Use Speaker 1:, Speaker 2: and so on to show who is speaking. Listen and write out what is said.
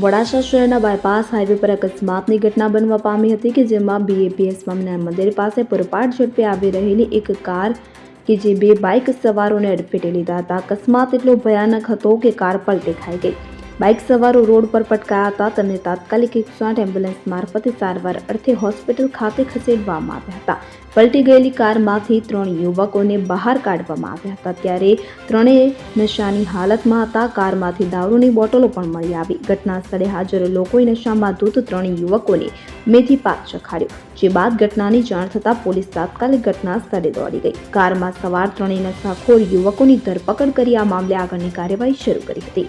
Speaker 1: વડાસા શહેરના bypass highway પર અકસ્માતની ઘટના બનવા પામી હતી કે જેમાં બીએપીએસ સ્વામિનારાયણ મંદિર પાસે પૂરપાટ ઝડપે આવી રહેલી એક કાર કે જે બે બાઇક સવારોને અડફેટે લીધા હતા. અકસ્માત એટલો ભયાનક હતો કે કાર પલટી ખાઈ ગઈ. બાઇક સવારો રોડ પર પટકાયા હતા તેને તાત્કાલિક એકસો એમ્બ્યુલન્સ મારફતે સારવાર અર્થે હોસ્પિટલ ખાતે ખસેડવામાં આવ્યા હતા. પલટી ગયેલી કારમાંથી ત્રણ યુવકોને બહાર કાઢવામાં આવ્યા હતા. ત્યારે ત્રણેય નશાની હાલતમાં હતા. કારમાંથી દારૂની બોટલો પણ મળી આવી. ઘટના સ્થળે હાજર લોકોએ નશામાં ધૂત ત્રણ યુવકોને મેથી પાક ચખાડ્યો, જે બાદ ઘટનાની જાણ થતાં પોલીસ તાત્કાલિક ઘટના સ્થળે દોડી ગઈ. કારમાં સવાર ત્રણેય નશાખોર યુવકોની ધરપકડ કરી આ મામલે આગળની કાર્યવાહી શરૂ કરી હતી.